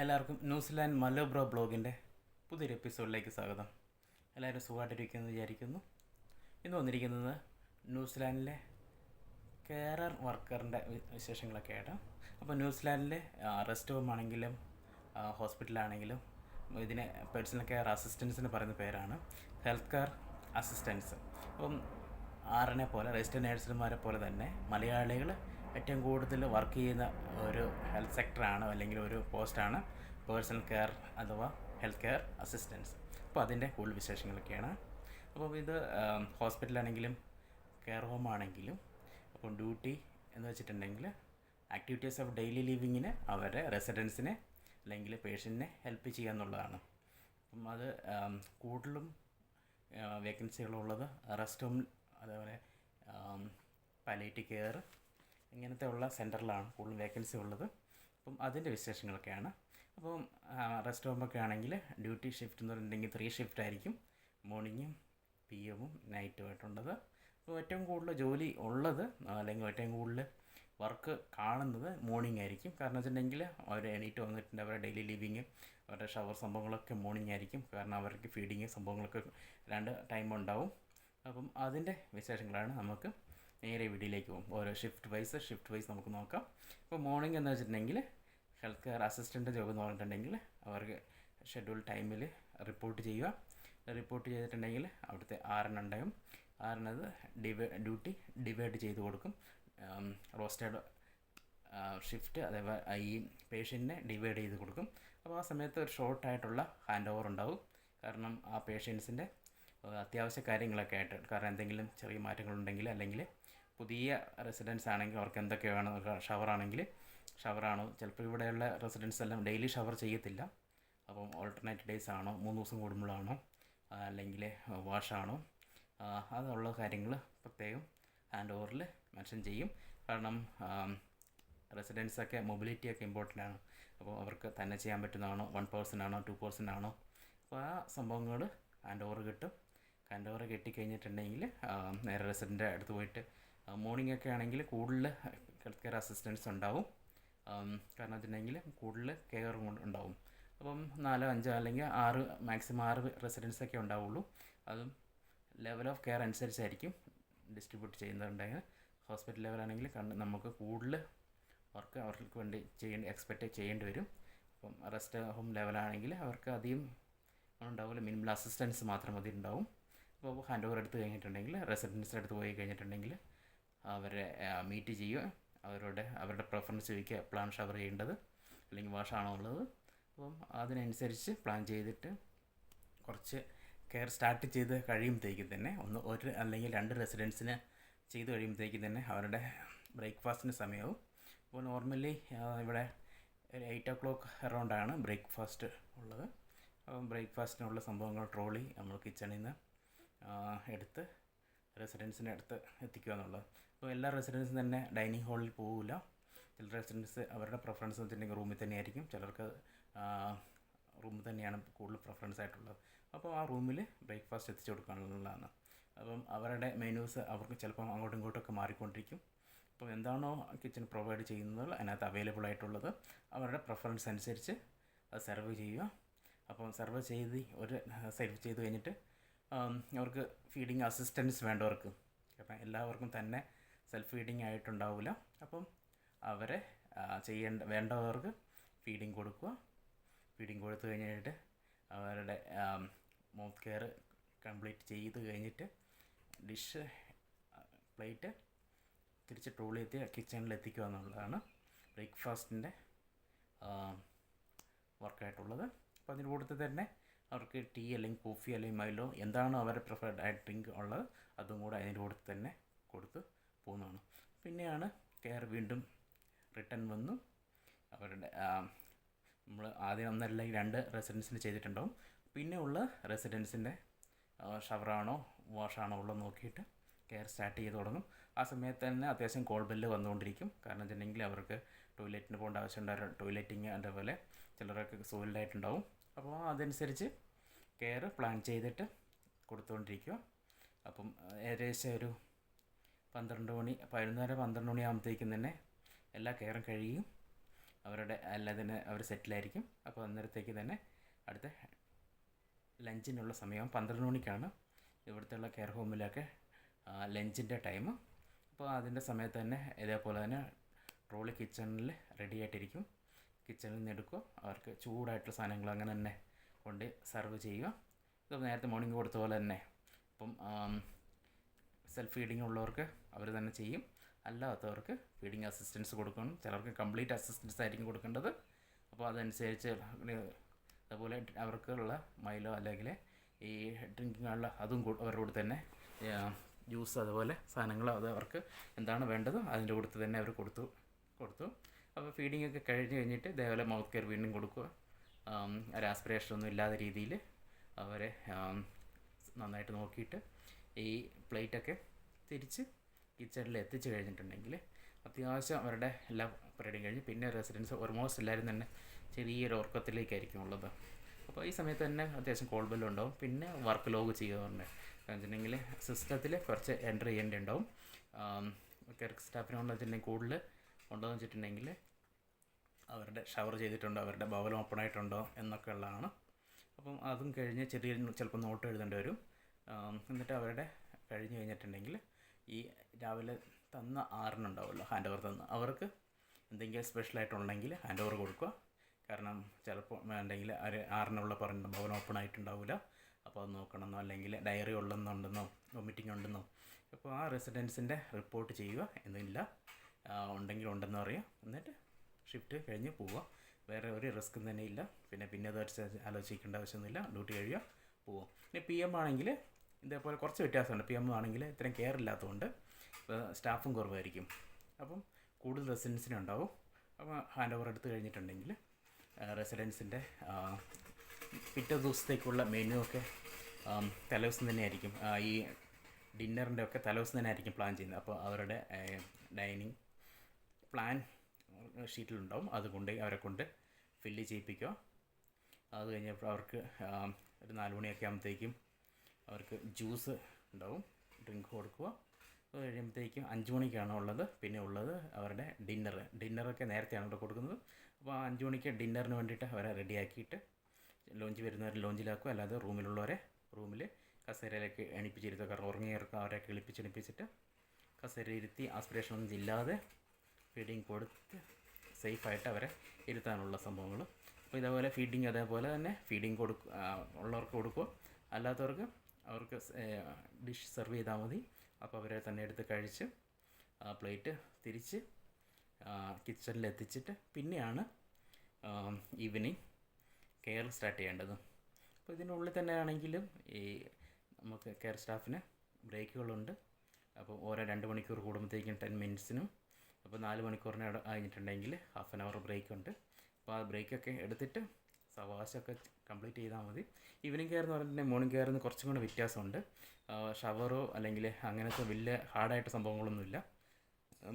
എല്ലാവർക്കും ന്യൂസിലാൻഡ് മലോബ്രോ ബ്ലോഗിന്റെ പുതിയൊരു എപ്പിസോഡിലേക്ക് സ്വാഗതം. എല്ലാവരും സുഖമായിട്ടിരിക്കുമെന്ന് വിചാരിക്കുന്നു. ഇന്ന് വന്നിരിക്കുന്നത് ന്യൂസിലാൻഡിലെ കെയറർ വർക്കറിന്റെ വിശേഷങ്ങളൊക്കെ ആയിട്ട്. അപ്പോൾ ന്യൂസിലാൻഡിലെ റെസ്റ്റ് ഹോം ആണെങ്കിലും ഹോസ്പിറ്റലാണെങ്കിലും ഇതിനെ പേഴ്സണൽ കെയർ അസിസ്റ്റൻസ് എന്ന് പറയുന്ന പേരാണ്. Health care assistance. അപ്പം ആറിനെ പോലെ രജിസ്റ്റർ നേഴ്സുമാരെ പോലെ തന്നെ മലയാളികൾ ഏറ്റവും കൂടുതൽ വർക്ക് ചെയ്യുന്ന ഒരു ഹെൽത്ത് സെക്ടറാണ് അല്ലെങ്കിൽ ഒരു പോസ്റ്റാണ് പേഴ്സണൽ കെയർ അഥവാ ഹെൽത്ത് കെയർ അസിസ്റ്റൻസ് അപ്പോൾ അതിന്റെ കൂടുതൽ വിശേഷങ്ങളൊക്കെയാണ്. അപ്പോൾ ഇത് ഹോസ്പിറ്റലാണെങ്കിലും കെയർ ഹോം ആണെങ്കിലും അപ്പോൾ ഡ്യൂട്ടി എന്ന് വെച്ചിട്ടുണ്ടെങ്കിൽ ആക്ടിവിറ്റീസ് ഓഫ് ഡെയിലി ലിവിങ്ങിന് അവരെ റെസിഡൻസിനെ അല്ലെങ്കിൽ പേഷ്യന്റിനെ ഹെൽപ്പ് ചെയ്യുക എന്നുള്ളതാണ്. അപ്പം അത് കൂടുതലും വേക്കൻസികളുള്ളത് റെസ്റ്റ് ഹോം അതേപോലെ പാലേറ്റീവ് കെയർ ഇങ്ങനത്തെ ഉള്ള സെന്ററിലാണ് കൂടുതൽ വേക്കൻസി ഉള്ളത്. അപ്പം അതിന്റെ വിശേഷങ്ങളൊക്കെയാണ്. അപ്പം റെസ്റ്റ് ഹോമൊക്കെ ആണെങ്കിൽ ഡ്യൂട്ടി ഷിഫ്റ്റ് എന്ന് പറഞ്ഞിട്ടുണ്ടെങ്കിൽ ത്രീ ഷിഫ്റ്റ് ആയിരിക്കും. മോർണിംഗും പി എമ്മും നൈറ്റുമായിട്ടുള്ളത് അപ്പോൾ ഏറ്റവും കൂടുതൽ ജോലി ഉള്ളത് അല്ലെങ്കിൽ ഏറ്റവും കൂടുതൽ വർക്ക് കാണുന്നത് മോർണിംഗ് ആയിരിക്കും. കാരണം വെച്ചിട്ടുണ്ടെങ്കിൽ അവർ എണീറ്റ് വന്നിട്ടുണ്ട് അവരുടെ ഡെയിലി ലിവിങ് അവരുടെ ഷവർ സംഭവങ്ങളൊക്കെ മോർണിംഗ് ആയിരിക്കും. കാരണം അവർക്ക് ഫീഡിങ് സംഭവങ്ങളൊക്കെ രണ്ട് ടൈം ഉണ്ടാവും. അപ്പം അതിന്റെ വിശേഷങ്ങളാണ് നമുക്ക് നേരെ വീഡിയോയിലേക്ക് പോകും. ഓരോ ഷിഫ്റ്റ് വൈസ് ഷിഫ്റ്റ് വൈസ് നമുക്ക് നോക്കാം. ഇപ്പോൾ മോർണിംഗ് എന്ന് വെച്ചിട്ടുണ്ടെങ്കിൽ ഹെൽത്ത് കെയർ അസിസ്റ്റന്റ് ജോബ് എന്ന് പറഞ്ഞിട്ടുണ്ടെങ്കിൽ അവർക്ക് ഷെഡ്യൂൾ ടൈമിൽ റിപ്പോർട്ട് ചെയ്യുക. റിപ്പോർട്ട് ചെയ്തിട്ടുണ്ടെങ്കിൽ അവിടുത്തെ ആറിനുണ്ടാവും ആറിനത് ഡിവൈ ഡ്യൂട്ടി ഡിവൈഡ് ചെയ്ത് കൊടുക്കും. റോസ്റ്റേഡ് ഷിഫ്റ്റ് അതേപോലെ ഈ പേഷ്യന്റിനെ ഡിവൈഡ് ചെയ്ത് കൊടുക്കും. അപ്പോൾ ആ സമയത്ത് ഒരു ഷോർട്ടായിട്ടുള്ള ഹാൻഡ് ഓവർ ഉണ്ടാവും. കാരണം ആ പേഷ്യൻസിന്റെ അത്യാവശ്യ കാര്യങ്ങളൊക്കെ ആയിട്ട് കാരണം എന്തെങ്കിലും ചെറിയ മാറ്റങ്ങളുണ്ടെങ്കിൽ അല്ലെങ്കിൽ പുതിയ റെസിഡൻസ് ആണെങ്കിൽ അവർക്ക് എന്തൊക്കെ വേണം ഷവർ ആണെങ്കിൽ ഷവറാണോ ചിലപ്പോൾ ഇവിടെയുള്ള റെസിഡൻസ് എല്ലാം ഡെയിലി ഷവർ ചെയ്യത്തില്ല. അപ്പം ഓൾട്ടർനേറ്റ് ഡേയ്സ് ആണോ? മൂന്ന് ദിവസം കൂടുമ്പോഴാണോ? അല്ലെങ്കിൽ വാഷാണോ അതുള്ള കാര്യങ്ങൾ പ്രത്യേകം ഹാൻഡ് ഓവറിൽ മെൻഷൻ ചെയ്യും. കാരണം റെസിഡൻസൊക്കെ മൊബിലിറ്റിയൊക്കെ ഇമ്പോർട്ടന്റ് ആണ്. അപ്പോൾ അവർക്ക് തന്നെ ചെയ്യാൻ പറ്റുന്നതാണോ? വൺ പേഴ്സൺ ആണോ? ടു പേഴ്സൺ ആണോ? അപ്പോൾ ആ സംഭവങ്ങൾ ഹാൻഡ് ഓവർ കിട്ടും. ഹാൻഡ് ഓവർ കിട്ടിക്കഴിഞ്ഞിട്ടുണ്ടെങ്കിൽ നേരെ റെസിഡന്റെ അടുത്ത് പോയിട്ട് മോർണിംഗ് ഒക്കെ ആണെങ്കിൽ കൂടുതൽ ഹെൽത്ത് കെയർ അസിസ്റ്റൻസ് ഉണ്ടാവും. കാരണം വെച്ചിട്ടുണ്ടെങ്കിൽ കൂടുതൽ കെയർ ഉണ്ടാവും. അപ്പം നാലോ അഞ്ചോ അല്ലെങ്കിൽ ആറ് മാക്സിമം ആറ് റെസിഡൻസ് ഒക്കെ ഉണ്ടാവുള്ളൂ. അതും ലെവൽ ഓഫ് കെയർ അനുസരിച്ചായിരിക്കും ഡിസ്ട്രിബ്യൂട്ട് ചെയ്യുന്നുണ്ടെങ്കിൽ. ഹോസ്പിറ്റൽ ലെവലാണെങ്കിൽ കണ്ട് നമുക്ക് കൂടുതൽ വർക്ക് അവർക്ക് വേണ്ടി ചെയ്യേണ്ട എക്സ്പെക്റ്റ് ചെയ്യേണ്ടി വരും. അപ്പം റെസ്റ്റ് ഹോം ലെവലാണെങ്കിൽ അവർക്ക് അധികം ഉണ്ടാവില്ല. മിനിമം അസിസ്റ്റൻസ് മാത്രം മതി ഉണ്ടാവും. അപ്പോൾ ഹാൻഡ് ഓവർ എടുത്ത് കഴിഞ്ഞിട്ടുണ്ടെങ്കിൽ റെസിഡൻസിന്റെ അടുത്ത് പോയി കഴിഞ്ഞിട്ടുണ്ടെങ്കിൽ അവരെ മീറ്റ് ചെയ്യുക. അവരുടെ അവരുടെ പ്രിഫറൻസ് ചോദിക്കുക എപ്പോഴാണ് ഷവർ ചെയ്യേണ്ടത് അല്ലെങ്കിൽ വാഷാണോ ഉള്ളത്. അപ്പം അതിനനുസരിച്ച് പ്ലാൻ ചെയ്തിട്ട് കുറച്ച് കെയർ സ്റ്റാർട്ട് ചെയ്ത് കഴിയുമ്പോഴത്തേക്കും തന്നെ ഒന്ന് ഒരു അല്ലെങ്കിൽ രണ്ട് റെസിഡൻസിന് ചെയ്ത് കഴിയുമ്പോഴത്തേക്കും തന്നെ അവരുടെ ബ്രേക്ക്ഫാസ്റ്റിന് സമയവും. അപ്പോൾ നോർമലി ഇവിടെ ഒരു എയ്റ്റ് ഓ ക്ലോക്ക് അറൗണ്ടാണ് ബ്രേക്ക്ഫാസ്റ്റ് ഉള്ളത്. അപ്പം ബ്രേക്ക്ഫാസ്റ്റിനുള്ള സംഭവങ്ങൾ ട്രോളി നമ്മൾ കിച്ചണിൽ നിന്ന് എടുത്ത് റെസിഡൻസിന്റെ അടുത്ത് എത്തിക്കുക എന്നുള്ളത്. അപ്പോൾ എല്ലാ റെസിഡൻസും തന്നെ ഡൈനിങ് ഹാളിൽ പോകില്ല ചില റെസിഡൻസ് അവരുടെ പ്രിഫറൻസ് വെച്ചിട്ടുണ്ടെങ്കിൽ റൂമിൽ തന്നെയായിരിക്കും. ചിലർക്ക് റൂമിൽ തന്നെയാണ് കൂടുതൽ പ്രിഫറൻസ് ആയിട്ടുള്ളത്. അപ്പോൾ ആ റൂമിൽ ബ്രേക്ക്ഫാസ്റ്റ് എത്തിച്ചു കൊടുക്കാനുള്ളതാണ് അപ്പം അവരുടെ മെനൂസ് അവർക്ക് ചിലപ്പം അങ്ങോട്ടും ഇങ്ങോട്ടൊക്കെ മാറിക്കൊണ്ടിരിക്കും. അപ്പോൾ എന്താണോ കിച്ചൺ പ്രൊവൈഡ് ചെയ്യുന്നത് അതിനകത്ത് അവൈലബിൾ ആയിട്ടുള്ളത് അവരുടെ പ്രിഫറൻസ് അനുസരിച്ച് അത് സെർവ് ചെയ്യുക. അപ്പം സെർവ് ചെയ്ത് ഒരു സെർവ് ചെയ്ത് കഴിഞ്ഞിട്ട് അവർക്ക് ഫീഡിങ് അസിസ്റ്റൻസ് വേണ്ടവർക്ക്. അപ്പം എല്ലാവർക്കും തന്നെ സെൽഫ് ഫീഡിങ് ആയിട്ടുണ്ടാവില്ല അപ്പം അവരെ ചെയ്യേണ്ട വേണ്ടവർക്ക് ഫീഡിങ് കൊടുക്കുക. ഫീഡിങ് കൊടുത്തു കഴിഞ്ഞിട്ട് അവരുടെ മൗത്ത് കെയർ കംപ്ലീറ്റ് ചെയ്ത് കഴിഞ്ഞിട്ട് ഡിഷ് പ്ലേറ്റ് തിരിച്ച് ട്രോളിലെത്തി കിച്ചണിൽ എത്തിക്കുക എന്നുള്ളതാണ് ബ്രേക്ക്ഫാസ്റ്റിന്റെ വർക്കായിട്ടുള്ളത് അപ്പോൾ അതിന്റെ കൂട്ടത്തിൽ തന്നെ അവർക്ക് ടീ അല്ലെങ്കിൽ കോഫി അല്ലെങ്കിൽ മൈലോ എന്താണോ അവരുടെ പ്രിഫേർഡ് ആയിട്ട് ഡ്രിങ്ക് ഉള്ളത് അതും കൂടെ അതിന്റെ കൂടെ തന്നെ കൊടുത്ത് പോകുന്നതാണ്. പിന്നെയാണ് കെയർ വീണ്ടും റിട്ടേൺ വന്നു. അവരുടെ നമ്മൾ ആദ്യം ഒന്നല്ലെങ്കിൽ രണ്ട് റെസിഡൻസിന് ചെയ്തിട്ടുണ്ടാവും. പിന്നെ ഉള്ള റെസിഡൻസിന്റെ ഷവറാണോ വാഷാണോ ഉള്ളത് നോക്കിയിട്ട് കെയർ സ്റ്റാർട്ട് ചെയ്ത് തുടങ്ങും. ആ സമയത്ത് തന്നെ അത്യാവശ്യം കോൾ ബെല്ല് വന്നുകൊണ്ടിരിക്കും. കാരണം വെച്ചിട്ടുണ്ടെങ്കിൽ അവർക്ക് ടോയ്ലറ്റിന് പോകേണ്ട ആവശ്യമുണ്ടാവും ടോയ്ലറ്റിങ് അതേപോലെ ചിലരൊക്കെ സോയിൽഡായിട്ടുണ്ടാവും അപ്പോൾ അതനുസരിച്ച് കെയർ പ്ലാൻ ചെയ്തിട്ട് കൊടുത്തുകൊണ്ടിരിക്കുക അപ്പം ഏകദേശം ഒരു പന്ത്രണ്ട് മണി പതിനൊന്നര പന്ത്രണ്ട് മണിയാകുമ്പോഴത്തേക്കും തന്നെ എല്ലാ കെയറും കഴിയും. അവരുടെ അല്ലാതെ അവർ സെറ്റിലായിരിക്കും. അപ്പോൾ അന്നേരത്തേക്ക് തന്നെ അടുത്ത ലഞ്ചിനുള്ള സമയം പന്ത്രണ്ട് മണിക്കാണ്. ഇവിടുത്തെ കെയർ ഹോമിലൊക്കെ ലഞ്ചിന്റെ ടൈം. അപ്പോൾ അതിന്റെ സമയത്ത് തന്നെ ഇതേപോലെ തന്നെ ട്രോളി കിച്ചണിൽ റെഡി ആയിട്ടിരിക്കും. കിച്ചണിൽ നിന്ന് എടുക്കുക അവർക്ക് ചൂടായിട്ടുള്ള സാധനങ്ങൾ അങ്ങനെ തന്നെ കൊണ്ട് സെർവ് ചെയ്യുക. ഇത് നേരത്തെ മോർണിംഗ് കൊടുത്ത പോലെ തന്നെ. ഇപ്പം സെൽഫ് ഫീഡിങ് ഉള്ളവർക്ക് അവർ തന്നെ ചെയ്യും. അല്ലാത്തവർക്ക് ഫീഡിങ് അസിസ്റ്റൻസ് കൊടുക്കണം ചിലർക്ക് കംപ്ലീറ്റ് അസിസ്റ്റൻസ് ആയിരിക്കും കൊടുക്കേണ്ടത്. അപ്പോൾ അതനുസരിച്ച് അതുപോലെ അവർക്കുള്ള മൈലോ അല്ലെങ്കിൽ ഈ ഡ്രിങ്കിങ്ങുള്ള അതും അവരുടെ കൂടെ തന്നെ ജ്യൂസ് അതുപോലെ സാധനങ്ങൾ അത് അവർക്ക് എന്താണ് വേണ്ടത് അതിന്റെ കൂടെ തന്നെ അവർ കൊടുത്തു കൊടുത്തു. അപ്പോൾ ഫീഡിംഗ് ഒക്കെ കഴിഞ്ഞ് കഴിഞ്ഞിട്ട് ഇതേപോലെ മൗത്ത് കെയർ വീണ്ടും കൊടുക്കുക. ഒരു ആസ്പിറേഷൻ ഒന്നും ഇല്ലാത്ത രീതിയിൽ അവരെ നന്നായിട്ട് നോക്കിയിട്ട് ഈ പ്ലേറ്റൊക്കെ തിരിച്ച് കിച്ചണിൽ എത്തിച്ചു കഴിഞ്ഞിട്ടുണ്ടെങ്കിൽ അത്യാവശ്യം അവരുടെ എല്ലാ പരിപാടിയും കഴിഞ്ഞ് പിന്നെ റെസിഡൻസ് ഓൾമോസ്റ്റ് എല്ലാവരും തന്നെ ചെറിയൊരു ഉറക്കത്തിലേക്കായിരിക്കും ഉള്ളത്. അപ്പോൾ ഈ സമയത്ത് തന്നെ അത്യാവശ്യം കോൾ ബെല്ലും ഉണ്ടാവും. പിന്നെ വർക്ക് ലോഗ് ചെയ്യാറുണ്ട് കാരണം വെച്ചിട്ടുണ്ടെങ്കിൽ സിസ്റ്റത്തിൽ കുറച്ച് എന്റർ ചെയ്യേണ്ടിയുണ്ടാവും കെയർ സ്റ്റാഫിനെ വെച്ചിട്ടുണ്ടെങ്കിൽ കൂടുതൽ ഉണ്ടോയെന്ന് വെച്ചിട്ടുണ്ടെങ്കിൽ അവരുടെ ഷവർ ചെയ്തിട്ടുണ്ടോ അവരുടെ ബവൽ ഓപ്പൺ ആയിട്ടുണ്ടോ എന്നൊക്കെ ഉള്ളതാണ് അപ്പം അതും കഴിഞ്ഞ് ചെറിയ ചിലപ്പോൾ നോട്ട് എഴുതേണ്ടി വരും. എന്നിട്ട് അവരുടെ കഴിഞ്ഞ് കഴിഞ്ഞിട്ടുണ്ടെങ്കിൽ ഈ രാവിലെ തന്ന ആറിനുണ്ടാവുമല്ലോ ഹാൻഡ് ഓവർ തന്ന അവർക്ക് എന്തെങ്കിലും സ്പെഷ്യലായിട്ടുണ്ടെങ്കിൽ ഹാൻഡ് ഓവർ കൊടുക്കുക. കാരണം ചിലപ്പോൾ വേണ്ടെങ്കിൽ അവർ ആറിനുള്ള പറഞ്ഞ ഭവൻ ഓപ്പൺ ആയിട്ടുണ്ടാവില്ല. അപ്പോൾ അത് നോക്കണമെന്നോ അല്ലെങ്കിൽ ഡയറി ഉള്ളെന്നുണ്ടെന്നോ വൊമിറ്റിംഗ് ഉണ്ടെന്നോ അപ്പോൾ ആ റെസിഡൻസിന്റെ റിപ്പോർട്ട് ചെയ്യുക എന്നില്ല. ഉണ്ടെങ്കിൽ ഉണ്ടെന്ന് പറയുക. എന്നിട്ട് ഷിഫ്റ്റ് കഴിഞ്ഞ് പോവുക. വേറെ ഒരു റിസ്ക്കും തന്നെ ഇല്ല. പിന്നെ പിന്നെ അത് ആലോചിക്കേണ്ട ആവശ്യമൊന്നുമില്ല. ഡ്യൂട്ടി കഴിയുക പോവുക. പിന്നെ പി എം ആണെങ്കിൽ ഇതേപോലെ കുറച്ച് വ്യത്യാസമുണ്ട്. പി എം ആണെങ്കിൽ ഇത്രയും കെയർ ഇല്ലാത്തതുകൊണ്ട് സ്റ്റാഫും കുറവായിരിക്കും. അപ്പം കൂടുതൽ റെസിഡൻസിനെ ഉണ്ടാവും. അപ്പോൾ ഹാൻഡ് ഓവർ എടുത്ത് കഴിഞ്ഞിട്ടുണ്ടെങ്കിൽ റെസിഡൻസിന്റെ പിറ്റേ ദിവസത്തേക്കുള്ള മെനു ഒക്കെ തലേദിവസം തന്നെ ആയിരിക്കും. ഈ ഡിന്നറിന്റെ ഒക്കെ തലേദിവസം തന്നെ ആയിരിക്കും പ്ലാൻ ചെയ്യുന്നത്. അപ്പോൾ അവരുടെ ഡൈനിങ് പ്ലാൻ ഷീറ്റിലുണ്ടാവും അത് കൊണ്ട് അവരെ കൊണ്ട് ഫില്ല് ചെയ്യിപ്പിക്കുക. അത് കഴിഞ്ഞപ്പോൾ അവർക്ക് ഒരു നാല് മണിയൊക്കെ ആകുമ്പോഴത്തേക്കും അവർക്ക് ജ്യൂസ് ഉണ്ടാവും. ഡ്രിങ്ക് കൊടുക്കുക. അത് കഴിയുമ്പോഴത്തേക്കും അഞ്ച് മണിക്കാണ് ഉള്ളത്. പിന്നെ ഉള്ളത് അവരുടെ ഡിന്നർ ഡിന്നറൊക്കെ നേരത്തെയാണ് ഇവിടെ കൊടുക്കുന്നത്. അപ്പോൾ ആ അഞ്ച് മണിക്ക് ഡിന്നറിന് വേണ്ടിയിട്ട് അവരെ റെഡിയാക്കിയിട്ട് ലോഞ്ച് വരുന്നവർ ലോഞ്ചിലാക്കുക അല്ലാതെ റൂമിലുള്ളവരെ റൂമിൽ കസേരയിലേക്ക് എണിപ്പിച്ചിരുത്തുക. കാരണം ഉറങ്ങിയവർക്ക് അവരെ കിളിപ്പിച്ച് എണിപ്പിച്ചിട്ട് കസേര ഇരുത്തി ആസ്പിറേഷൻ ഒന്നും ഇല്ലാതെ ഫീഡിങ് കൊടുത്ത് സേഫായിട്ട് അവരെ ഇരുത്താനുള്ള സംഭവങ്ങൾ അപ്പോൾ ഇതേപോലെ ഫീഡിങ് അതേപോലെ തന്നെ ഫീഡിങ് കൊടുക്കുക ഉള്ളവർക്ക് കൊടുക്കുക അല്ലാത്തവർക്ക് അവർക്ക് ഡിഷ് സെർവ് ചെയ്താൽ മതി. അപ്പോൾ അവരെ തന്നെ എടുത്ത് കഴിച്ച് പ്ലേറ്റ് തിരിച്ച് കിച്ചണിൽ എത്തിച്ചിട്ട് പിന്നെയാണ് ഈവനിങ് കെയർ സ്റ്റാർട്ട് ചെയ്യേണ്ടത്. അപ്പോൾ ഇതിനുള്ളിൽ തന്നെ ആണെങ്കിലും ഈ നമുക്ക് കെയർ സ്റ്റാഫിന് ബ്രേക്കുകളുണ്ട് അപ്പോൾ ഓരോ രണ്ട് മണിക്കൂർ കൂടുമ്പോഴത്തേക്കും ടെൻ മിനിറ്റ്സിനും അപ്പോൾ നാല് മണിക്കൂറിന് കഴിഞ്ഞിട്ടുണ്ടെങ്കിൽ ഹാഫ് ആൻ അവർ ബ്രേക്ക് ഉണ്ട്. അപ്പോൾ ആ ബ്രേക്കൊക്കെ എടുത്തിട്ട് സവാശമൊക്കെ കംപ്ലീറ്റ് ചെയ്താൽ മതി. ഈവനിങ് കെയർ എന്ന് പറഞ്ഞിട്ടുണ്ടെങ്കിൽ മോർണിംഗ് കെയറിൽ നിന്ന് കുറച്ചും കൂടെ വ്യത്യാസമുണ്ട്. ഷവറോ അല്ലെങ്കിൽ അങ്ങനത്തെ വലിയ ഹാർഡായിട്ട് സംഭവങ്ങളൊന്നുമില്ല.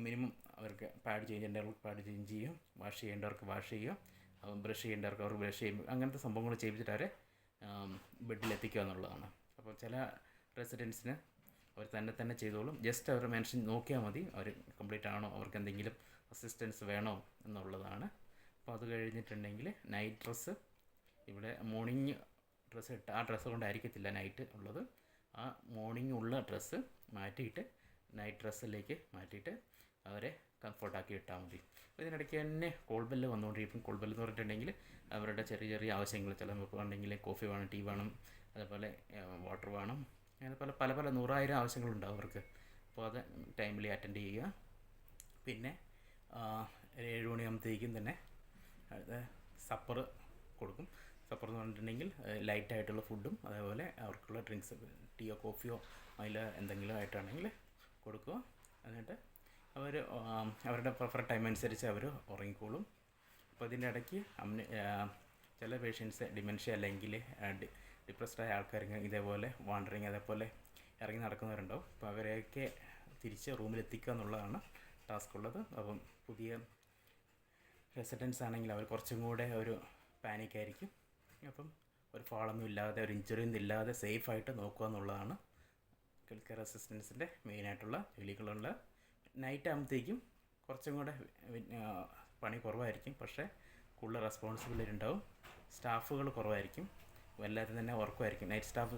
മിനിമം അവർക്ക് പാഡ് ചെയ്യേണ്ടവർക്ക് പാഡ് ചേഞ്ച് ചെയ്യും വാഷ് ചെയ്യേണ്ടവർക്ക് വാഷ് ചെയ്യുക ബ്രഷ് ചെയ്യേണ്ടവർക്ക് അവർ ബ്രഷ് ചെയ്യും അങ്ങനത്തെ സംഭവങ്ങൾ ചെയ്യിപ്പിച്ചിട്ട് അവരെ ബെഡിലെത്തിക്കുക എന്നുള്ളതാണ് അപ്പോൾ ചില റെസിഡൻസിന് അവർ തന്നെ തന്നെ ചെയ്തോളും. ജസ്റ്റ് അവർ മെൻഷൻ നോക്കിയാൽ മതി. അവർ കംപ്ലീറ്റ് ആണോ? അവർക്ക് എന്തെങ്കിലും അസിസ്റ്റൻസ് വേണോ എന്നുള്ളതാണ്. അപ്പോൾ അത് കഴിഞ്ഞിട്ടുണ്ടെങ്കിൽ നൈറ്റ് ഡ്രസ്സ് ഇവിടെ മോർണിംഗ് ഡ്രസ്സ് ഇട്ട് ആ ഡ്രസ്സ് കൊണ്ടായിരിക്കത്തില്ല നൈറ്റ് ഉള്ളത്. ആ മോർണിംഗ് ഉള്ള ഡ്രസ്സ് മാറ്റിയിട്ട് നൈറ്റ് ഡ്രസ്സിലേക്ക് മാറ്റിയിട്ട് അവരെ കംഫർട്ടാക്കി ഇട്ടാൽ മതി. ഇതിനിടയ്ക്ക് തന്നെ കോൾ ബെല്ല് വന്നുകൊണ്ടിരിക്കും. കോൾ ബെല്ല് എന്ന് പറഞ്ഞിട്ടുണ്ടെങ്കിൽ അവരുടെ ചെറിയ ചെറിയ ആവശ്യങ്ങൾ ചില നമുക്ക് ഉണ്ടെങ്കിൽ കോഫി വേണം ടീ വേണം അതേപോലെ വാട്ടർ വേണം അങ്ങനെ പല പല പല നൂറായിരം ആവശ്യങ്ങളുണ്ടാവും അവർക്ക്. അപ്പോൾ അത് ടൈംലി അറ്റൻഡ് ചെയ്യുക. പിന്നെ ഏഴ് മണിയാകുമ്പോഴത്തേക്കും തന്നെ സപ്പർ കൊടുക്കും. സപ്പർ എന്ന് പറഞ്ഞിട്ടുണ്ടെങ്കിൽ ലൈറ്റായിട്ടുള്ള ഫുഡും അതേപോലെ അവർക്കുള്ള ഡ്രിങ്ക്സ് ടീയോ കോഫിയോ അതിൽ എന്തെങ്കിലും ആയിട്ടാണെങ്കിൽ കൊടുക്കുക. എന്നിട്ട് അവർ അവരുടെ പ്രിഫർ ടൈം അനുസരിച്ച് അവർ ഉറങ്ങിക്കോളും. അപ്പോൾ ഇതിന്റെ ഇടയ്ക്ക് അമ്മ ചില പേഷ്യൻസ് ഡിമെൻഷ്യ അല്ലെങ്കിൽ ഡിപ്രസ്ഡ് ആയ ആൾക്കാർ ഇതേപോലെ വാണ്ടറിങ് അതേപോലെ ഇറങ്ങി നടക്കുന്നവരുണ്ടാവും. അപ്പോൾ അവരെയൊക്കെ തിരിച്ച് റൂമിലെത്തിക്കുക എന്നുള്ളതാണ് ടാസ്ക് ഉള്ളത്. അപ്പം പുതിയ റെസിഡൻസ് ആണെങ്കിൽ അവർ കുറച്ചും കൂടെ ഒരു പാനിക് ആയിരിക്കും. അപ്പം ഒരു ഫാളൊന്നും ഇല്ലാതെ ഒരു ഇഞ്ചുറി ഒന്നും ഇല്ലാതെ സേഫായിട്ട് നോക്കുക എന്നുള്ളതാണ് ഹെൽത്ത് കെയർ അസിസ്റ്റൻസിന്റെ മെയിനായിട്ടുള്ള ജോലികളുള്ള നൈറ്റ് ആകുമ്പോഴത്തേക്കും കുറച്ചും കൂടെ പണി കുറവായിരിക്കും. പക്ഷേ കൂടുതൽ റെസ്പോൺസിബിലിറ്റി ഉണ്ടാവും. സ്റ്റാഫുകൾ കുറവായിരിക്കും. എല്ലാവരും തന്നെ ഉറക്കമായിരിക്കും. നൈറ്റ് സ്റ്റാഫ്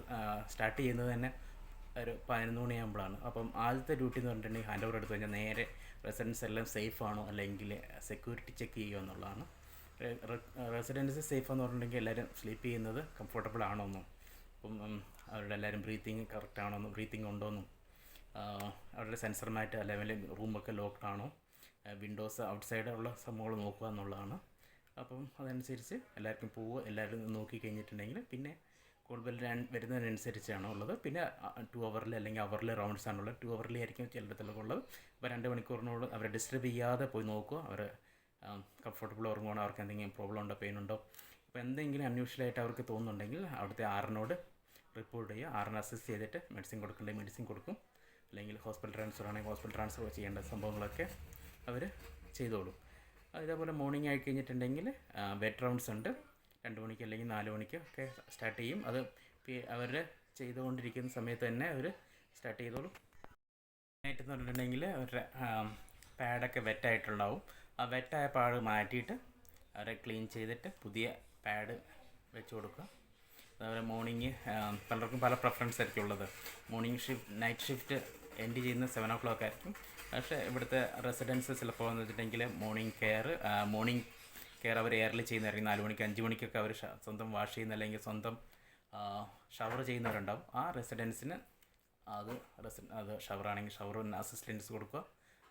സ്റ്റാർട്ട് ചെയ്യുന്നത് തന്നെ ഒരു പതിനൊന്ന് മണിയാകുമ്പോഴാണ് അപ്പം ആദ്യത്തെ ഡ്യൂട്ടി എന്ന് പറഞ്ഞിട്ടുണ്ടെങ്കിൽ ഹാൻഡ് ഓവർ എടുത്ത് കഴിഞ്ഞാൽ നേരെ റെസിഡൻസ് എല്ലാം സേഫ് ആണോ അല്ലെങ്കിൽ സെക്യൂരിറ്റി ചെക്ക് ചെയ്യുക എന്നുള്ളതാണ്. റെസിഡൻസ് സേഫ് എന്ന് പറഞ്ഞിട്ടുണ്ടെങ്കിൽ എല്ലാവരും സ്ലീപ്പ് ചെയ്യുന്നത് കംഫർട്ടബിൾ ആണോ എന്നും അപ്പം അവരുടെ എല്ലാവരും ബ്രീത്തിങ് കറക്റ്റ് ആണോ എന്നും ബ്രീത്തിങ് ഉണ്ടോ എന്നും അവരുടെ സെൻസറുമായിട്ട് അല്ലെങ്കിൽ റൂമൊക്കെ ലോക്ക്ഡ് ആണോ വിൻഡോസ് ഔട്ട് സൈഡ് ഉള്ള സംഭവങ്ങൾ നോക്കുക എന്നുള്ളതാണ്. അപ്പം അതനുസരിച്ച് എല്ലാവർക്കും പോവുക എല്ലാവരും നോക്കി കഴിഞ്ഞിട്ടുണ്ടെങ്കിൽ പിന്നെ കൂടുതൽ വരുന്നതിനനുസരിച്ചാണ് ഉള്ളത്. പിന്നെ ടു അവറിൽ അല്ലെങ്കിൽ അവറിൽ റൗണ്ട്സ് ആണുള്ളത് ടു അവറിൽ ആയിരിക്കും ചിലയിടത്തുള്ള ഉള്ളത്. അപ്പോൾ രണ്ട് മണിക്കൂറിനോട് അവരെ ഡിസ്റ്റർബ് ചെയ്യാതെ പോയി നോക്കുക. അവർ കംഫർട്ടബിൾ ഉറങ്ങുകയാണ് അവർക്ക് എന്തെങ്കിലും പ്രോബ്ലം ഉണ്ടോ? പെയിൻ ഉണ്ടോ? അപ്പോൾ എന്തെങ്കിലും അൺയൂഷ്വലായിട്ട് അവർക്ക് തോന്നുന്നുണ്ടെങ്കിൽ അവിടുത്തെ ആറിനോട് റിപ്പോർട്ട് ചെയ്യുക. ആറിനെ അസിസ്റ്റ് ചെയ്തിട്ട് മെഡിസിൻ കൊടുക്കേണ്ടത് മെഡിസിൻ കൊടുക്കും. അല്ലെങ്കിൽ ഹോസ്പിറ്റൽ ട്രാൻസ്ഫർ ആണെങ്കിൽ ഹോസ്പിറ്റൽ ട്രാൻസ്ഫർ ചെയ്യേണ്ട സംഭവങ്ങളൊക്കെ അവർ ചെയ്തോളും. ഇതേപോലെ മോർണിംഗ് ആയി കഴിഞ്ഞിട്ടുണ്ടെങ്കിൽ ബെഡ് റൗണ്ട്സ് ഉണ്ട്. രണ്ട് മണിക്ക് അല്ലെങ്കിൽ നാല് മണിക്ക് ഒക്കെ സ്റ്റാർട്ട് ചെയ്യും. അത് അവർ ചെയ്തുകൊണ്ടിരിക്കുന്ന സമയത്ത് തന്നെ അവർ സ്റ്റാർട്ട് ചെയ്തോളും. നൈറ്റ് എന്ന് പറഞ്ഞിട്ടുണ്ടെങ്കിൽ അവരുടെ പാഡൊക്കെ വെറ്റായിട്ടുണ്ടാവും ആ വെറ്റായ പാഡ് മാറ്റിയിട്ട് അവരെ ക്ലീൻ ചെയ്തിട്ട് പുതിയ പാഡ് വെച്ച് കൊടുക്കുക. അതുപോലെ മോർണിംഗ് പലർക്കും പല പ്രിഫറൻസ് ആയിരിക്കും ഉള്ളത്. Morning shift night shift end ചെയ്യുന്ന സെവൻ ഓ ക്ലോക്ക് ആയിരിക്കും. പക്ഷേ ഇവിടുത്തെ റെസിഡൻസ് ചിലപ്പോൾ എന്ന് വെച്ചിട്ടുണ്ടെങ്കിൽ മോർണിംഗ് കെയർ മോർണിംഗ് കെയർ അവർ എയറിൽ ചെയ്യുന്നതായിരിക്കും. നാല് മണിക്ക് അഞ്ച് മണിക്കൊക്കെ അവർ സ്വന്തം വാഷ് ചെയ്യുന്ന അല്ലെങ്കിൽ സ്വന്തം ഷവർ ചെയ്യുന്നവരുണ്ടാവും. ആ റെസിഡൻസിന് അത് റെസി അത് ഷവർ ആണെങ്കിൽ ഷവർ അസിസ്റ്റൻസ് കൊടുക്കുക.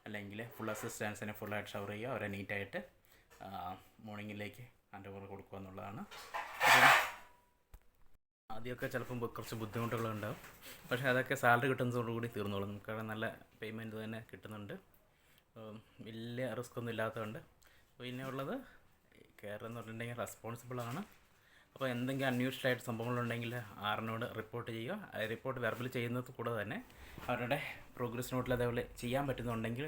അല്ലെങ്കിൽ ഫുൾ അസിസ്റ്റൻസിനെ ഫുള്ളായിട്ട് ഷവർ ചെയ്യുക. അവരെ നീറ്റായിട്ട് മോർണിംഗിലേക്ക് ഓവർ കൊടുക്കുക എന്നുള്ളതാണ്. ആദ്യമൊക്കെ ചിലപ്പോൾ കുറച്ച് ബുദ്ധിമുട്ടുകളുണ്ടാവും. പക്ഷേ അതൊക്കെ സാലറി കിട്ടുന്നതോടുകൂടി തീർന്നോളും. നമുക്ക് നല്ല പേയ്മെന്റ് തന്നെ കിട്ടുന്നുണ്ട്. വലിയ റിസ്ക് ഒന്നും ഇല്ലാത്തതുകൊണ്ട്. പിന്നെ ഉള്ളത് കേരളം എന്ന് പറഞ്ഞിട്ടുണ്ടെങ്കിൽ റെസ്പോൺസിബിളാണ് അപ്പോൾ എന്തെങ്കിലും അൺയൂഷ്വൽ ആയിട്ട് സംഭവങ്ങളുണ്ടെങ്കിൽ ആറിനോട് റിപ്പോർട്ട് ചെയ്യുക. റിപ്പോർട്ട് വെർബൽ ചെയ്യുന്നത് കൂടെ തന്നെ അവരുടെ പ്രോഗ്രസ് നോട്ടിൽ അതേപോലെ ചെയ്യാൻ പറ്റുന്നുണ്ടെങ്കിൽ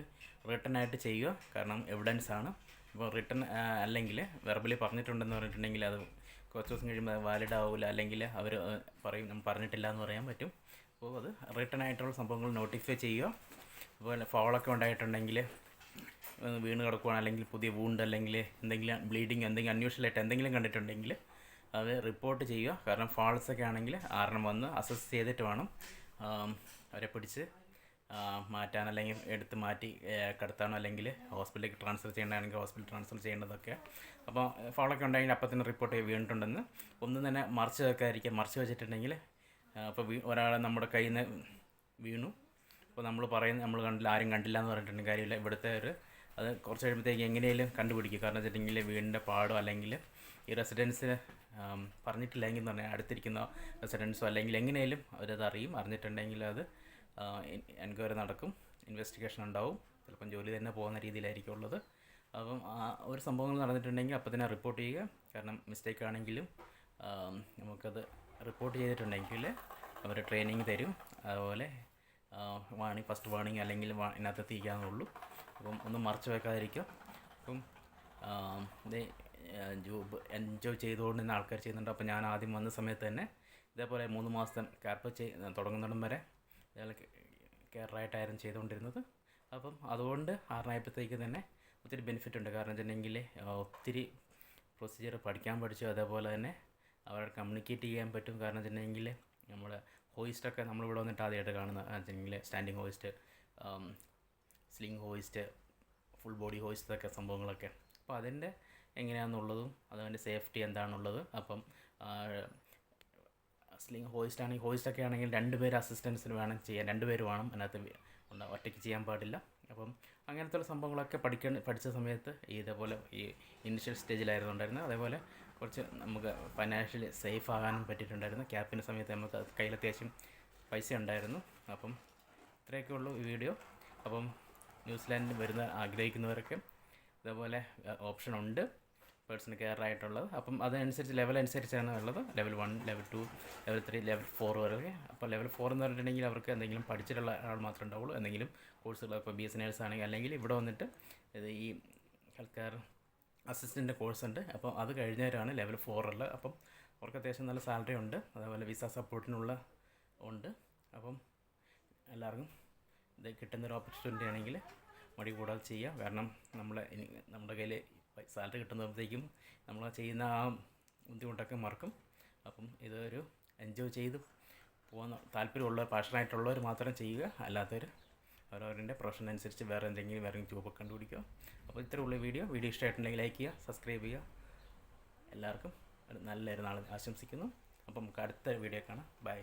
റിട്ടേൺ ആയിട്ട് ചെയ്യുക. കാരണം എവിഡൻസ് ആണ്. ഇപ്പോൾ റിട്ടേൺ അല്ലെങ്കിൽ വെർബലി പറഞ്ഞിട്ടുണ്ടെന്ന് പറഞ്ഞിട്ടുണ്ടെങ്കിൽ അത് കുറച്ച് ദിവസം കഴിയുമ്പോൾ വാലിഡ് ആവില്ല അല്ലെങ്കിൽ അവർ പറയും പറഞ്ഞിട്ടില്ല എന്ന് പറയാൻ പറ്റും. അപ്പോൾ അത് റിട്ടേൺ ആയിട്ടുള്ള സംഭവങ്ങൾ നോട്ടിഫൈ ചെയ്യുക. അതുപോലെ ഫോളൊക്കെ ഉണ്ടായിട്ടുണ്ടെങ്കിൽ വീണ് കിടക്കുവാണ് അല്ലെങ്കിൽ പുതിയ വൂണ്ട് അല്ലെങ്കിൽ എന്തെങ്കിലും ബ്ലീഡിങ് എന്തെങ്കിലും അൺയൂഷ്വൽ എന്തെങ്കിലും കണ്ടിട്ടുണ്ടെങ്കിൽ അത് റിപ്പോർട്ട് ചെയ്യുക. കാരണം ഫാൾസ് ഒക്കെ ആണെങ്കിൽ ആറെണ്ണം വന്ന് അസസ് ചെയ്തിട്ട് വേണം അവരെ പിടിച്ച് മാറ്റാൻ അല്ലെങ്കിൽ എടുത്ത് മാറ്റി കടത്താനോ അല്ലെങ്കിൽ ഹോസ്പിറ്റലിലേക്ക് ട്രാൻസ്ഫർ ചെയ്യേണ്ടതാണെങ്കിൽ ഹോസ്പിറ്റൽ ട്രാൻസ്ഫർ ചെയ്യേണ്ടതൊക്കെ. അപ്പോൾ ഫോളൊക്കെ ഉണ്ടെങ്കിൽ അപ്പം തന്നെ റിപ്പോർട്ട് വീണിട്ടുണ്ടെന്ന്. ഒന്നും തന്നെ മറിച്ച് വെക്കാതിരിക്കുക. മറിച്ച് വെച്ചിട്ടുണ്ടെങ്കിൽ അപ്പോൾ വീ നമ്മുടെ കയ്യിൽ നിന്ന് വീണു. അപ്പോൾ നമ്മൾ പറയുന്നത് നമ്മൾ കണ്ടില്ല ആരും കണ്ടില്ല എന്ന് പറഞ്ഞിട്ടുണ്ടെങ്കിൽ കാര്യമില്ല. ഇവിടുത്തെ ഒരു അത് കുറച്ച് കഴിയുമ്പോഴത്തേക്ക് എങ്ങനെയും കണ്ടുപിടിക്കും കാരണം വെച്ചിട്ടുണ്ടെങ്കിൽ വീടിന്റെ പാടോ അല്ലെങ്കിൽ ഈ റെസിഡൻസ് പറഞ്ഞിട്ടില്ലെങ്കിൽ എന്ന് പറഞ്ഞാൽ അടുത്തിരിക്കുന്ന റെസിഡൻസോ അല്ലെങ്കിൽ എങ്ങനെയും അവരത് അറിയും. അറിഞ്ഞിട്ടുണ്ടെങ്കിൽ അത് എൻക്വയറി നടക്കും ഇൻവെസ്റ്റിഗേഷൻ ഉണ്ടാവും ചിലപ്പം ജോലി തന്നെ പോകുന്ന രീതിയിലായിരിക്കും ഉള്ളത്. അപ്പം ഒരു സംഭവങ്ങൾ നടന്നിട്ടുണ്ടെങ്കിൽ അപ്പം തന്നെ റിപ്പോർട്ട് ചെയ്യുക. കാരണം മിസ്റ്റേക്ക് ആണെങ്കിലും നമുക്കത് റിപ്പോർട്ട് ചെയ്തിട്ടുണ്ടെങ്കിൽ അവർ ട്രെയിനിങ് തരും. അതുപോലെ വാണി ഫസ്റ്റ് വാണിംഗ് അല്ലെങ്കിൽ ഇതിനകത്ത് എത്തിക്കാന്നുള്ളൂ അപ്പം ഒന്നും മറച്ചു വെക്കാതിരിക്കുക. അപ്പം ഇതേ ജോബ് എൻജോയ് ചെയ്തുകൊണ്ട് ചെയ്തുകൊണ്ടിരുന്ന ആൾക്കാർ ചെയ്യുന്നുണ്ട്. അപ്പോൾ ഞാൻ ആദ്യം വന്ന സമയത്ത് തന്നെ ഇതേപോലെ മൂന്ന് മാസം ക്യാപ്പ് ചെയ് തുടങ്ങുന്നിടം വരെ ഇയാൾ കെയറായിട്ടായിരുന്നു ചെയ്തുകൊണ്ടിരുന്നത്. അപ്പം അതുകൊണ്ട് ആറിനായപ്പോഴത്തേക്ക് തന്നെ ഒത്തിരി ബെനിഫിറ്റ് ഉണ്ട് കാരണം വെച്ചിട്ടുണ്ടെങ്കിൽ ഒത്തിരി പ്രൊസീജിയർ പഠിക്കാൻ പഠിച്ചു. അതേപോലെ തന്നെ അവരെ കമ്മ്യൂണിക്കേറ്റ് ചെയ്യാൻ പറ്റും. കാരണം വെച്ചിട്ടുണ്ടെങ്കിൽ നമ്മൾ ഹോയിസ്റ്റൊക്കെ നമ്മളിവിടെ വന്നിട്ട് ആദ്യമായിട്ട് കാണുന്ന വെച്ചിട്ടുണ്ടെങ്കിൽ standing hoist sling hoist full body hoist ഒക്കെ സംഭവങ്ങളൊക്കെ. അപ്പോൾ അതിന്റെ എങ്ങനെയാണെന്നുള്ളതും അതിന്റെ സേഫ്റ്റി എന്താണുള്ളത് അപ്പം സ്ലിംഗ് ഹോയിസ്റ്റ് ആണെങ്കിൽ ഹോയിസ്റ്റ് ഒക്കെ ആണെങ്കിൽ രണ്ട് പേര് അസിസ്റ്റൻസിന് വേണം ചെയ്യാൻ രണ്ട് പേര് വേണം. അതിനകത്ത് ഒന്ന് ഒറ്റയ്ക്ക് ചെയ്യാൻ പാടില്ല. അപ്പം അങ്ങനത്തെ സംഭവങ്ങളൊക്കെ പഠിക്കാൻ പഠിച്ച സമയത്ത് ഇതേപോലെ ഈ ഇനിഷ്യൽ സ്റ്റേജിലായിരുന്നു ഉണ്ടായിരുന്നത്. അതേപോലെ കുറച്ച് നമുക്ക് ഫൈനാൻഷ്യലി സേഫ് ആകാനും പറ്റിയിട്ടുണ്ടായിരുന്നു. ക്യാപ്പിന്റെ സമയത്ത് നമുക്ക് കയ്യിൽ അത്യാവശ്യം പൈസ ഉണ്ടായിരുന്നു. അപ്പം ഇത്രയൊക്കെ ഉള്ളൂ ഈ വീഡിയോ അപ്പം ന്യൂസിലാൻഡിൽ വരുന്ന ആഗ്രഹിക്കുന്നവരൊക്കെ ഇതേപോലെ ഓപ്ഷൻ ഉണ്ട്. പേഴ്സൺ കെയർ ആയിട്ടുള്ളത് അപ്പം അതനുസരിച്ച് ലെവൽ അനുസരിച്ചാണ് ഉള്ളത്. Level one level two level three level four വരെ അപ്പോൾ ലെവൽ ഫോർ എന്ന് പറഞ്ഞിട്ടുണ്ടെങ്കിൽ അവർക്ക് എന്തെങ്കിലും പഠിച്ചിട്ടുള്ള ആൾ മാത്രമേ ഉണ്ടാവുള്ളൂ. എന്തെങ്കിലും കോഴ്സുകൾ ഇപ്പോൾ ബി എസ് നേഴ്സ് ആണെങ്കിൽ അല്ലെങ്കിൽ ഇവിടെ വന്നിട്ട് ഇത് ഈ ഹെൽത്ത് കെയർ അസിസ്റ്റന്റ് കോഴ്സ് ഉണ്ട്. അപ്പോൾ അത് കഴിഞ്ഞവരാണ് ലെവൽ ഫോറുള്ളത് അപ്പം അവർക്ക് അത്യാവശ്യം നല്ല സാലറി ഉണ്ട്. അതേപോലെ വിസ സപ്പോർട്ടിനുള്ള ഉണ്ട്. അപ്പം എല്ലാവർക്കും ഇത് കിട്ടുന്നൊരു ഓപ്പർച്യൂണിറ്റി ആണെങ്കിൽ മടി കൂടാതെ ചെയ്യുക കാരണം നമ്മളെ നമ്മുടെ കയ്യിൽ സാലറി കിട്ടുന്നപ്പോഴത്തേക്കും നമ്മൾ ചെയ്യുന്ന ആ ബുദ്ധിമുട്ടൊക്കെ മറക്കും. അപ്പം ഇതൊരു എൻജോയ് ചെയ്ത് പോകുന്ന താല്പര്യമുള്ളവർ പാഷനായിട്ടുള്ളവർ മാത്രം ചെയ്യുക. അല്ലാത്തവർ അവരവരുടെ പ്രൊഫഷൻ അനുസരിച്ച് വേറെ എന്തെങ്കിലും വേറെ ജോബൊക്കെ കണ്ടുപിടിക്കുക. അപ്പോൾ ഇത്രയുള്ള വീഡിയോ വീഡിയോ ഇഷ്ടമായിട്ടുണ്ടെങ്കിൽ ലൈക്ക് ചെയ്യുക സബ്സ്ക്രൈബ് ചെയ്യുക. എല്ലാവർക്കും ഒരു നല്ലൊരു നാൾ ആശംസിക്കുന്നു. അപ്പം നമുക്ക് അടുത്ത വീഡിയോ കാണാം. ബൈ